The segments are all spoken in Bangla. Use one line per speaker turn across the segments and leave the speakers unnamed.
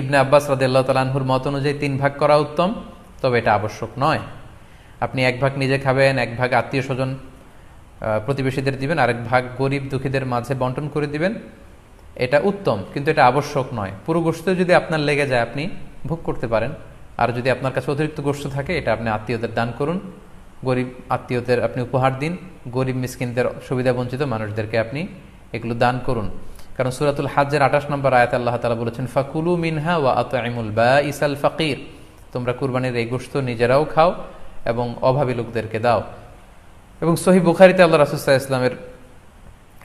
ইবনে আব্বাস রাদিল্লাহ তালাহুর মত অনুযায়ী তিন ভাগ করা উত্তম, তবে এটা আবশ্যক নয়। আপনি এক ভাগ নিজে খাবেন, এক ভাগ আত্মীয় স্বজন প্রতিবেশীদের দিবেন, আরেক ভাগ গরিব দুঃখীদের মাঝে বন্টন করে দিবেন। এটা উত্তম, কিন্তু এটা আবশ্যক নয়। পুরো গোষ্ঠ যদি আপনার লেগে যায়, আপনি ভোগ করতে পারেন। আর যদি আপনার কাছে অতিরিক্ত গোষ্ঠ থাকে, এটা আপনি আত্মীয়দের দান করুন। গরিব আত্মীয়দের আপনি উপহার দিন। গরিব মিসকিনদের সুবিধা বঞ্চিত মানুষদেরকে আপনি এগুলো দান করুন। কারণ সুরাতুল হাজের আঠাশ নম্বর আয়াত আল্লাহ তালা বলেছেন, ফাকুলু মিনহা ওয়া আতআইমুল বা ইসাল ফাকির। তোমরা কুরবানির এই গোষ্ঠ নিজেরাও খাও এবং অভাবী লোকদেরকে দাও। এবং সহি বুখারিতে আল্লাহ রাসুসাহ ইসলামের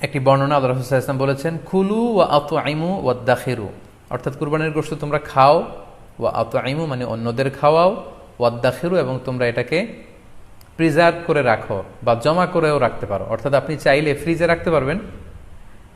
একটি বর্ণনা আল্লাহ রাসুসাহ ইসলাম বলেছেন খুলু ওয়া আত আইমু ওয়া দাখিরু অর্থাৎ কুরবানির গোষ্ঠ তোমরা খাও, ওয়া আত আইমু মানে অন্যদের খাওয়াও, ওয়া দাখিরু এবং তোমরা এটাকে প্রিজার্ভ করে রাখো বা জমা করেও রাখতে পারো। অর্থাৎ আপনি চাইলে ফ্রিজে রাখতে পারবেন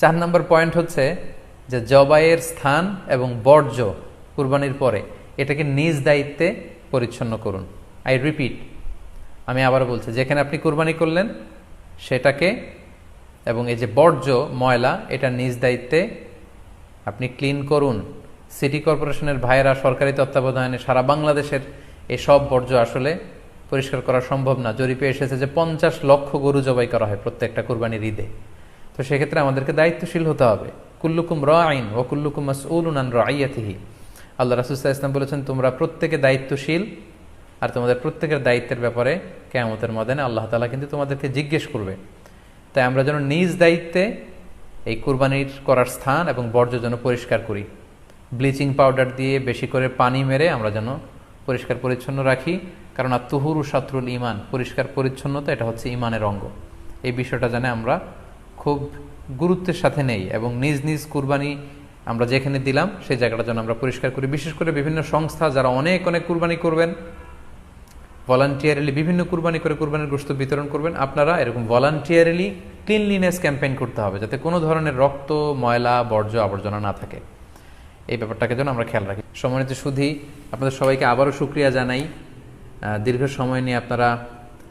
চার নম্বর পয়েন্ট হচ্ছে যে জবাইয়ের স্থান এবং বর্জ্য কুরবানির পরে এটাকে নিজ দায়িত্বে পরিচ্ছন্ন করুন। আই রিপিট আমি আবার বলছি, যেখানে আপনি কুরবানি করলেন, সেটাকে এবং এই যে বর্জ্য, ময়লা, এটা নিজ দায়িত্বে আপনি ক্লিন করুন। সিটি কর্পোরেশনের ভাইয়েরা সরকারি তত্ত্বাবধানে সারা বাংলাদেশের এই সব বর্জ্য আসলে পরিষ্কার করা সম্ভব না। জরিপে এসেছে যে পঞ্চাশ লক্ষ গরু জবাই করা হয় প্রত্যেকটা কুরবানির ঈদে। তো সেক্ষেত্রে আমাদেরকে দায়িত্বশীল হতে হবে। কুল্লুকুম র আইন ও কুল্লুকুম মাসউলুন র আইয়াতিহি আল্লাহ রাসুসাহ ইসলাম বলেছেন, তোমরা প্রত্যেকে দায়িত্বশীল আর তোমাদের প্রত্যেকের দায়িত্বের ব্যাপারে কেমতের মদানে আল্লাহ তালা কিন্তু তোমাদেরকে জিজ্ঞেস করবে। তাই আমরা যেন নিজ দায়িত্বে এই কুরবানির করার স্থান এবং বর্জ্য যেন পরিষ্কার করি। ব্লিচিং পাউডার দিয়ে বেশি করে পানি মেরে আমরা যেন পরিষ্কার পরিচ্ছন্ন রাখি। কারণ আর তুহুরু সাতরুল ইমান পরিষ্কার পরিচ্ছন্নতা এটা হচ্ছে ইমানের অঙ্গ। এই বিষয়টা জানে আমরা খুব গুরুত্বের সাথে নেই এবং নিজ নিজ কুরবানি আমরা যেখানে দিলাম, সেই জায়গাটা যেন আমরা পরিষ্কার করি। বিশেষ করে বিভিন্ন সংস্থা যারা অনেক অনেক কুরবানি করবেন ভলান্টিয়ারিলি বিভিন্ন কুরবানি করে কুরবানির গোস্ত বিতরণ করবেন, আপনারা এরকম ভলান্টিয়ারিলি ক্লিনলিনেস ক্যাম্পেইন করতে হবে, যাতে কোনো ধরনের রক্ত, ময়লা, বর্জ্য, আবর্জনা না থাকে। এই ব্যাপারটাকে যেন আমরা খেয়াল রাখি। সম্মানিত সুধি, আপনাদের সবাইকে আবারও সুক্রিয়া জানাই। দীর্ঘ সময় নিয়ে আপনারা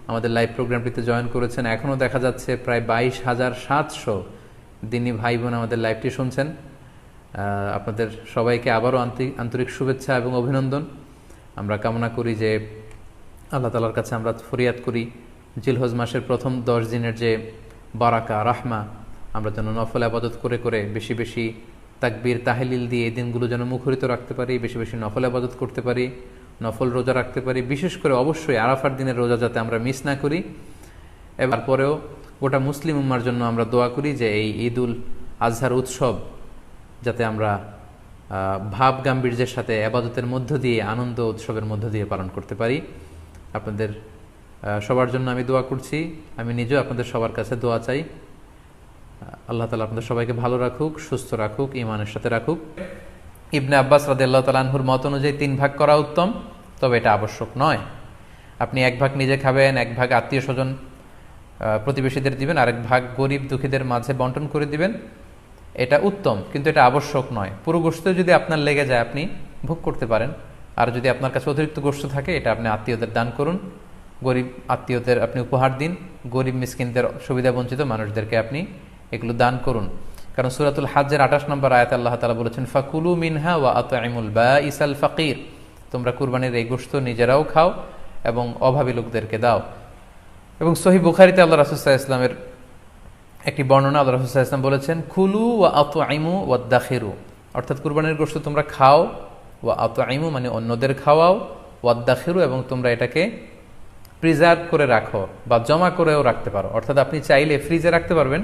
আমাদের লাইভ প্রোগ্রামটিতে জয়েন করেছেন। এখনও দেখা যাচ্ছে প্রায় বাইশ হাজার সাতশো দিনী ভাই বোন আমাদের লাইভটি শুনছেন। আপনাদের সবাইকে আবারও আন্তরিক শুভেচ্ছা এবং অভিনন্দন। আমরা কামনা করি যে আল্লাহ তালার কাছে আমরা ফরিয়াদ করি জিলহজ মাসের প্রথম দশ দিনের যে বারাকা, রাহমা, আমরা যেন নফল আবাদত করে করে বেশি বেশি তাকবির, তাহলিল দিয়ে এই দিনগুলো যেন মুখরিত রাখতে পারি, বেশি বেশি নফল আবাদত করতে পারি। নফল রোজা রাখতে পারি। বিশেষ করে অবশ্যই আরাফার দিনের রোজা যাতে আমরা মিস না করি। এবার পরেও গোটা মুসলিম উম্মার জন্য আমরা দোয়া করি যে এই ঈদ উল আজহার উৎসব যাতে আমরা ভাব গাম্ভীর্যের সাথে আবাদতের মধ্য দিয়ে, আনন্দ উৎসবের মধ্য দিয়ে পালন করতে পারি। আপনাদের সবার জন্য আমি দোয়া করছি। আমি নিজেও আপনাদের সবার কাছে দোয়া চাই। আল্লাহ তালা আপনাদের সবাইকে ভালো রাখুক, সুস্থ রাখুক ইমানের সাথে রাখুক। ইবনে আব্বাস রাদিল্লাহ তালাহুর মত অনুযায়ী তিন ভাগ করা উত্তম, তবে এটা আবশ্যক নয়। আপনি এক ভাগ নিজে খাবেন, এক ভাগ আত্মীয় স্বজন প্রতিবেশীদের দিবেন, আরেক ভাগ গরিব দুঃখীদের মাঝে বন্টন করে দিবেন। এটা উত্তম, কিন্তু এটা আবশ্যক নয়। পুরো গোষ্ঠ যদি আপনার লেগে যায়, আপনি ভোগ করতে পারেন। আর যদি আপনার কাছে অতিরিক্ত গোষ্ঠ থাকে, এটা আপনি আত্মীয়দের দান করুন। গরিব আত্মীয়দের আপনি উপহার দিন। গরিব মিসকিনদের সুবিধা বঞ্চিত মানুষদেরকে আপনি এগুলো দান করুন। কারণ সুরাতুল হাজের আঠাশ নম্বর আয়াত আল্লাহ তালা বলেছেন, ফাকুলু মিনহা ওয়া আতআইমুল বা ইসাল ফাকির। তোমরা কুরবানির এই গোস্ত নিজেরাও খাও এবং অভাবী লোকদেরকে দাও। এবং সহি বুখারিতে আল্লাহ রাসুসাহ ইসলামের একটি বর্ণনা আল্লাহ রাসুসাহ ইসলাম বলেছেন খুলু ওয়া আত আইমু ওয়া দাখিরু অর্থাৎ কুরবানির গোস্ত তোমরা খাও, ওয়া আত আইমু মানে অন্যদের খাওয়াও, ওয়া দাখিরু এবং তোমরা এটাকে প্রিজার্ভ করে রাখো বা জমা করেও রাখতে পারো। অর্থাৎ আপনি চাইলে ফ্রিজে রাখতে পারবেন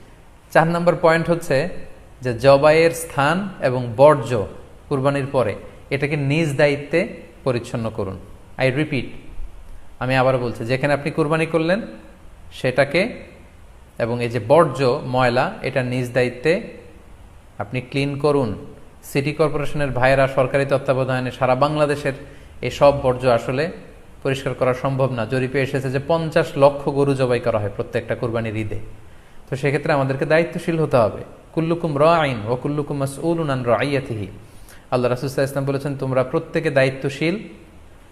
চার নম্বর পয়েন্ট হচ্ছে যে জবাইয়ের স্থান এবং বর্জ্য কুরবানির পরে এটাকে নিজ দায়িত্বে পরিচ্ছন্ন করুন। আই রিপিট আমি আবার বলছি, যেখানে আপনি কুরবানি করলেন, সেটাকে এবং এই যে বর্জ্য, ময়লা, এটা নিজ দায়িত্বে আপনি ক্লিন করুন। সিটি কর্পোরেশনের ভাইয়েরা, সরকারি তত্ত্বাবধানে সারা বাংলাদেশের এই সব বর্জ্য আসলে পরিষ্কার করা সম্ভব না। জরিপে এসেছে যে পঞ্চাশ লক্ষ গরু জবাই করা হয় প্রত্যেকটা কুরবানির ঈদে। তো সেক্ষেত্রে আমাদেরকে দায়িত্বশীল হতে হবে। কুল্লুকুম র আইন ও কুল্লুকুম মাসউলুন আন রাইয়াতিহি আল্লাহ রাসুল্লাহ ইসলাম বলেছেন, তোমরা প্রত্যেকে দায়িত্বশীল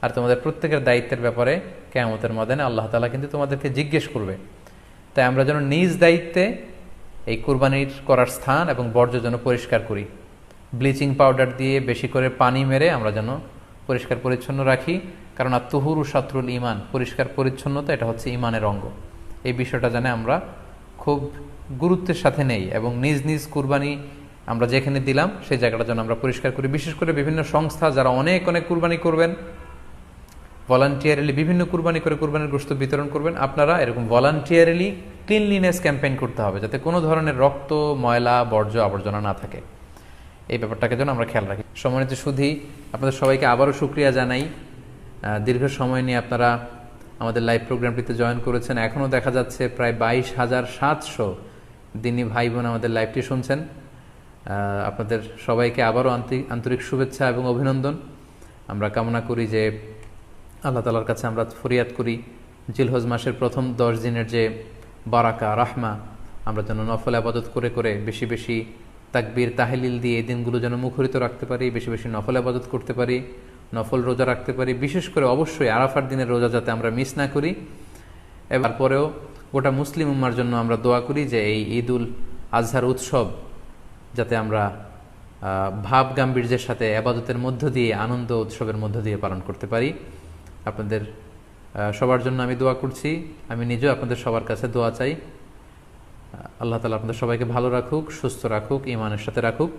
আর তোমাদের প্রত্যেকের দায়িত্বের ব্যাপারে কেয়ামতের ময়দানে আল্লাহ তালা কিন্তু তোমাদেরকে জিজ্ঞেস করবে। তাই আমরা যেন নিজ দায়িত্বে এই কুরবানির করার স্থান এবং বর্জ্য যেন পরিষ্কার করি। ব্লিচিং পাউডার দিয়ে বেশি করে পানি মেরে আমরা যেন পরিষ্কার পরিচ্ছন্ন রাখি। কারণ আত্মহুরু শাত্রুল ইমান পরিষ্কার পরিচ্ছন্নতা এটা হচ্ছে ইমানের অঙ্গ। এই বিষয়টা জানে আমরা খুব গুরুত্বের সাথে নেই এবং নিজ নিজ কুরবানি আমরা যেখানে দিলাম, সেই জায়গাটা যেন আমরা পরিষ্কার করি। বিশেষ করে বিভিন্ন সংস্থা যারা অনেক অনেক কুরবানি করবেন ভলান্টিয়ারিলি বিভিন্ন কুরবানি করে কুরবানির গোস্ত বিতরণ করবেন, আপনারা এরকম ভলান্টিয়ারিলি ক্লিনলিনেস ক্যাম্পেইন করতে হবে, যাতে কোনো ধরনের রক্ত, ময়লা, বর্জ্য, আবর্জনা না থাকে। এই ব্যাপারটাকে যেন আমরা খেয়াল রাখি। সম্মানিত সুধি, আপনাদের সবাইকে আবারও সুক্রিয়া জানাই। দীর্ঘ সময় নিয়ে আপনারা আমাদের লাইভ প্রোগ্রামটিতে জয়েন করেছেন। এখনও দেখা যাচ্ছে প্রায় বাইশ হাজার সাতশো দিনী ভাই বোন আমাদের লাইভটি শুনছেন। আপনাদের সবাইকে আবারও আন্তরিক শুভেচ্ছা এবং অভিনন্দন। আমরা কামনা করি যে আল্লাহ তালার কাছে আমরা ফরিয়াদ করি, জিলহজ মাসের প্রথম দশ দিনের যে বারাকা, রাহমা, আমরা যেন নফল আবাদত করে করে বেশি বেশি তাকবীর, তাহলিল দিয়ে এই দিনগুলো যেন মুখরিত রাখতে পারি, বেশি বেশি নফল আবাদত করতে পারি। নফল রোজা রাখতে পারি। বিশেষ করে অবশ্যই আরাফার দিনের রোজা যাতে আমরা মিস না করি। এবার পরেও গোটা মুসলিম উম্মার জন্য আমরা দোয়া করি যে এই ঈদ উল আজহার উৎসব যাতে আমরা ভাব গাম্ভীর্যের সাথে আবাদতের মধ্য দিয়ে, আনন্দ উৎসবের মধ্য দিয়ে পালন করতে পারি। আপনাদের সবার জন্য আমি দোয়া করছি। আমি নিজেও আপনাদের সবার কাছে দোয়া চাই। আল্লাহ তালা আপনাদের সবাইকে ভালো রাখুক, সুস্থ রাখুক ইমানের সাথে রাখুক।